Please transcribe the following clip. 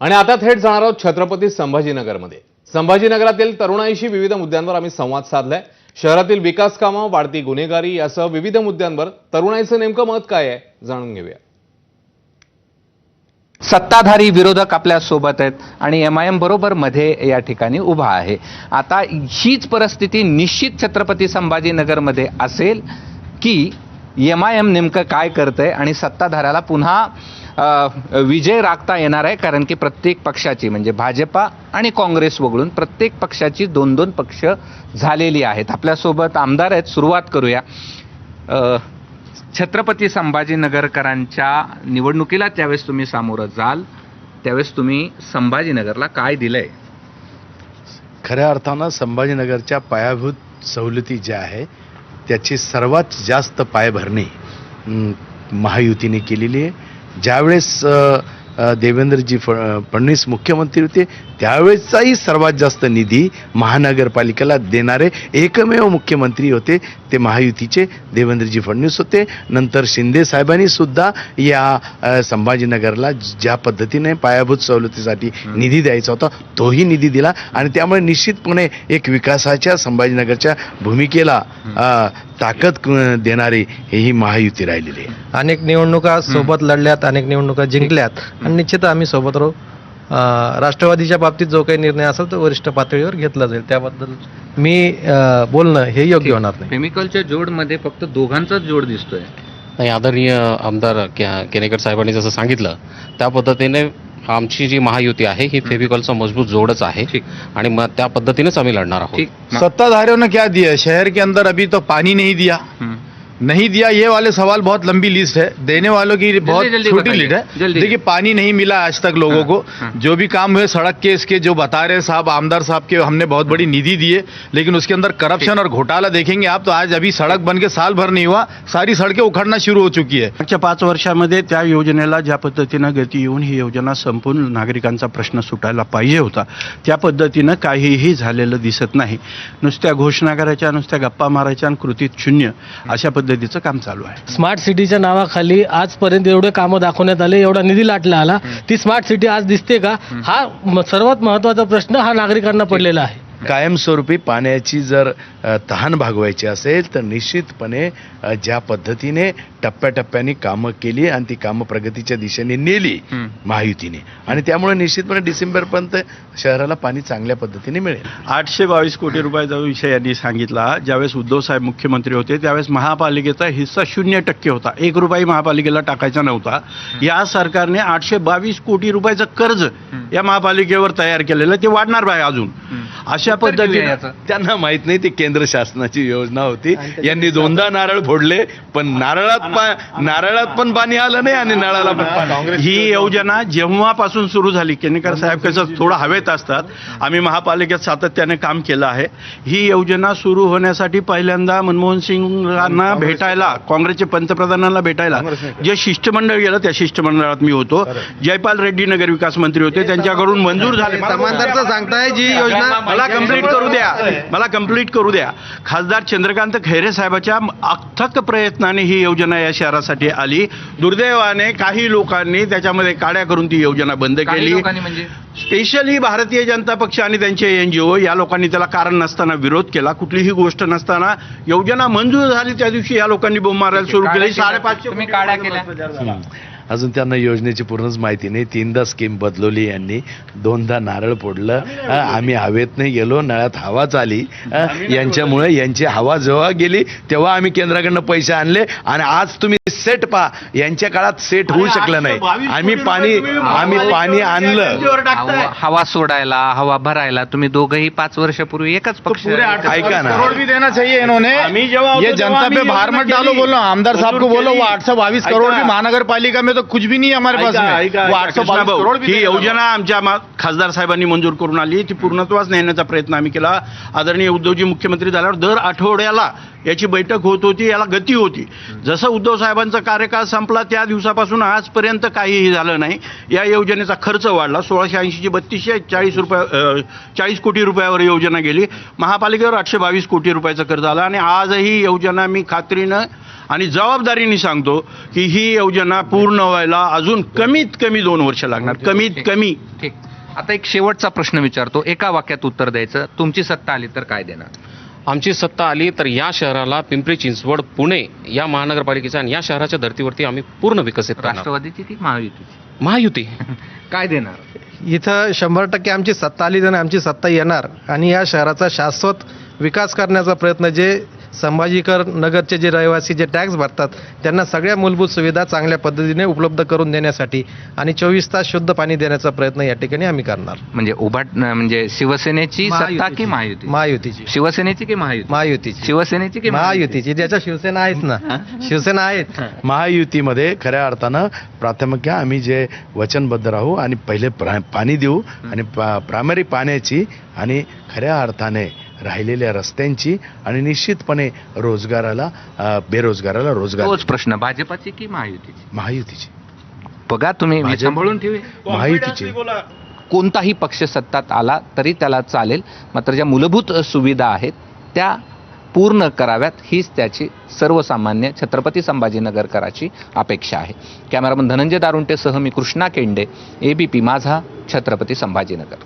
आणि आता थेट जाणार आहोत छत्रपती संभाजीनगरमध्ये. संभाजीनगरातील तरुणाईशी विविध मुद्द्यांवर आम्ही संवाद साधलाय. शहरातील विकास कामं वाढती गुन्हेगारी यासह विविध मुद्द्यांवर तरुणाईचं नेमकं मत काय आहे जाणून घेऊया. सत्ताधारी विरोधक आपल्यासोबत आहेत आणि एम आय एम बरोबर मध्ये या ठिकाणी उभा आहे. आता हीच परिस्थिती निश्चित छत्रपती संभाजीनगरमध्ये असेल की एम आय एम नेमकं काय करतं आहे आणि सत्ताधाऱ्याला पुन्हा विजय राखता येणार आहे कारण की प्रत्येक पक्षाची म्हणजे भाजपा आणि काँग्रेस वगळून प्रत्येक पक्षाची दोन दोन पक्ष झालेली आहेत. आपल्यासोबत आमदार आहेत सुरुवात करूया. छत्रपती संभाजीनगरकरांच्या निवडणुकीला त्यावेळेस तुम्ही सामोरं जाल. त्यावेळेस तुम्ही संभाजीनगरला काय दिलंय? खऱ्या अर्थानं संभाजीनगरच्या पायाभूत सवलती ज्या आहे त्याची सर्वात जास्त पायभरणी महायुतीने केलेली आहे. ज्यावेळेस देवेंद्रजी फ फडणवीस मुख्यमंत्री होते त्यावेळेसचाही सर्वात जास्त निधी महानगरपालिकेला देणारे एकमेव मुख्यमंत्री होते. ते महायुतीचे देवेंद्रजी फडणवीस होते. नंतर शिंदे साहेबांनी सुद्धा या संभाजीनगरला ज्या पद्धतीने पायाभूत सवलतीसाठी निधी द्यायचा होता तोही निधी दिला. आणि त्यामुळे निश्चितपणे एक विकासाच्या संभाजीनगरच्या भूमिकेला ताकद देणारी ही महायुती राहिलेली आहे. अनेक निवडणुका सोबत लढल्यात अनेक निवडणुका जिंकल्यात. आणि निश्चित आम्ही सोबत राहू. राष्ट्रवादीच्या बाबतीत जो काही निर्णय असेल तो वरिष्ठ पातळीवर घेतला जाईल. त्याबद्दल मी बोलणं हे योग्य होणार नाही. केमिकलच्या जोडमध्ये फक्त दोघांचाच जोड दिसतोय. नाही आदरणीय आमदार केनेकर साहेबांनी जसं सांगितलं त्या पद्धतीने आमची जी महायुती आहे ही फेविकॉलचा मजबूत जोडच आहे ठीक. आणि मग त्या पद्धतीनेच आम्ही लढणार आहोत. सत्ताधारियों ने क्या दिया? है शहर के अंदर अभी तो पानी नहीं दिया. नहीं दिया ये वाले सवाल बहुत लंबी लिस्ट है। देने वालों की बहुत छोटी लिस्ट है। देखिए पानी नहीं मिला आज तक लोगों हाँ, को। हाँ। जो भी काम हुए सड़क के इसके जो बता रहे हैं साहब आमदार साहब के हमने बहुत बड़ी निधि दी है। लेकिन उसके अंदर करप्शन और घोटाला देखेंगे आप तो आज अभी सड़क बन के साल भर नहीं हुआ सारी सड़कें उखड़ना शुरू हो चुकी है। मागच्या पाच वर्षामध्ये त्या योजनेला ज्या पद्धतीनं गती येऊन ही योजना संपूर्ण नागरिकांचा प्रश्न सुटायला पाहिजे होता त्या पद्धतीनं काहीही झालेलं दिसत नाही. नुसत्या घोषणा करायच्या नुसत्या गप्पा मारायच्या आणि कृतीत शून्य अशा पद्धतीचं काम चालू आहे. स्मार्ट सिटीच्या नावाखाली आजपर्यंत एवढे कामं दाखवण्यात आले एवढा निधी लाटला आला. ती स्मार्ट सिटी आज दिसते का? हा सर्वात महत्त्वाचा प्रश्न हा नागरिकांना पडलेला आहे. कायमस्वरूपी पाण्याची जर तहान भागवायची असेल तर निश्चितपणे ज्या पद्धतीने टप्प्याटप्प्याने कामं केली आणि ती कामं प्रगतीच्या दिशेने नेली. महायुतीने. आणि त्यामुळे निश्चितपणे डिसेंबरपर्यंत शहराला पाणी चांगल्या पद्धतीने मिळेल. आठशे बावीस कोटी रुपयाचा विषय यांनी सांगितला. ज्यावेळेस उद्धव साहेब मुख्यमंत्री होते त्यावेळेस महापालिकेचा हिस्सा शून्य टक्के होता. एक रुपये महापालिकेला टाकायचा नव्हता. या सरकारने आठशे बावीस कोटी रुपयाचं कर्ज या महापालिकेवर तयार केलेलं. ते वाढणार आहे अजून. अशा पद्धतीने. त्यांना माहीत नाही ती केंद्र शासनाची योजना होती. यांनी दोनदा नारळ फोडले पण नारळात नारळात पण पाणी आलं नाही आणि नळाला पण पाणी. ही योजना जेव्हापासून सुरू झाली केनेकर साहेब कसं थोडं हवेत असतात आम्ही महापालिकेत सातत्याने काम केलं आहे. ही योजना सुरू होण्यासाठी पहिल्यांदा मनमोहन सिंगांना भेटायला काँग्रेसचे पंतप्रधानांना भेटायला जे शिष्टमंडळ गेलं त्या शिष्टमंडळात मी होतो. जयपाल रेड्डी नगर विकास मंत्री होते त्यांच्याकडून मंजूर झाले. समांतरचं सांगताय जी योजना मला कंप्लीट करू. द्या. मला कंप्लीट करू द्या. खासदार चंद्रकांत खैरे साहेबाच्या अथक प्रयत्नाने ही योजना या शहरासाठी आली. दुर्दैवाने काही लोकांनी त्याच्यामध्ये काड्या करून ती योजना बंद केली. लोकांनी म्हणजे? स्पेशली भारतीय जनता पक्ष आणि त्यांचे एन जी ओ या लोकांनी त्याला कारण नसताना विरोध केला. कुठलीही गोष्ट नसताना योजना मंजूर झाली त्या दिवशी या लोकांनी बोंब मारायला सुरू केली. साडेपाचशे काड्या केल्या. अजून त्यांना योजनेची पूर्णच माहिती नाही. तीनदा स्कीम बदलवली यांनी. दोनदा नारळ फोडलं. आम्ही हवेत नाही गेलो. नळात हवाच आली यांच्यामुळे यांची हवा जेव्हा गेली तेव्हा आम्ही केंद्राकडनं पैसे आणले आणि आज तुम्ही सेट पा यांच्या काळात सेट होऊ शकलं नाही. आम्ही पाणी आम्ही पाणी आणलं. हवा- सोडायला हवा भरायला तुम्ही दोघंही पाच वर्षापूर्वी एकच पक्ष ऐका ना. करोड़ भी देना चाहिए इन्होंने. आम्ही जेव्हा होतो ये तेव्हा जनता पे भार योजना मत डालो. बोलो आमदार साहब को बोलो वो. आठ सौ बाईस. करोड़ भी महानगर पालिका में तो कुछ भी नहीं है हमारे पास में। ही. योजना आमच्या खासदार साहेबांनी मंजूर करून आली ती पूर्णत्वास नेण्याचा प्रयत्न आम्ही केला. आदरणीय उद्धवजी मुख्यमंत्री झाल्यावर दर आठवड्याला याची बैठक होत होती याला गती होती. जसं उद्धव साहेबांचा कार्यकाळ संपला त्या दिवसापासून आजपर्यंत काहीही झालं नाही. या योजनेचा खर्च वाढला. सोळाशे ऐंशीची बत्तीसशे चाळीस रुपये चाळीस कोटी रुपयावर योजना गेली. महापालिकेवर आठशे बावीस कोटी रुपयाचा खर्च आला आणि आजही योजना मी खात्रीनं आणि जबाबदारीने सांगतो की ही योजना पूर्ण व्हायला अजून कमीत कमी दोन वर्ष लागणार. कमीत कमी. ठीक. आता एक शेवटचा प्रश्न विचारतो. एका वाक्यात उत्तर द्यायचं. तुमची सत्ता आली तर काय देणार? आमची सत्ता आली तर या शहराला पिंपरी चिंचवड पुणे या महानगरपालिकेचा आणि या शहराच्या धर्तीवरती आम्ही पूर्ण विकसित करणार. राष्ट्रवादीची की महायुतीची? महायुती. काय देणार? इथं शंभर टक्के आमची सत्ता आली तर आमची सत्ता येणार. आणि या शहराचा शाश्वत विकास करण्याचा प्रयत्न जे संभाजीकर नगरचे जे रहिवासी जे टॅक्स भरतात त्यांना सगळ्या मूलभूत सुविधा चांगल्या पद्धतीने उपलब्ध करून देण्यासाठी आणि चोवीस तास शुद्ध पाणी देण्याचा प्रयत्न या ठिकाणी आम्ही करणार. म्हणजे उभाट म्हणजे शिवसेनेची सत्ता की महायुती महायुतीची? शिवसेनेची की महायुती महायुतीची. शिवसेनेची की महायुतीची? ज्याच्या शिवसेना आहेत ना. शिवसेना आहेत. महायुतीमध्ये खऱ्या अर्थानं प्राथमिक आम्ही जे वचनबद्ध राहू आणि पहिले प्रा पाणी देऊ आणि प्रायमरी पाण्याची आणि खऱ्या अर्थाने राहिलेल्या रस्त्यांची आणि निश्चितपणे रोजगाराला बेरोजगाराला रोजगार. तोच प्रश्न भाजपाची की महायुतीची? महायुतीची. बघा तुम्ही सांभाळून ठेवे महायुतीची. कोणताही पक्ष सत्तात आला तरी त्याला चालेल मात्र ज्या मूलभूत सुविधा आहेत त्या पूर्ण कराव्यात हीच त्याची सर्वसामान्य छत्रपती संभाजीनगरकराची अपेक्षा आहे. कॅमेरामन धनंजय दारुंटेसह मी कृष्णा केंडे एबीपी माझा छत्रपती संभाजीनगर.